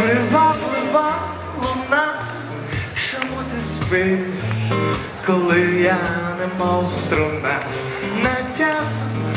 Плива, плива луна, чому ти спиш, коли я немов струна? Натягну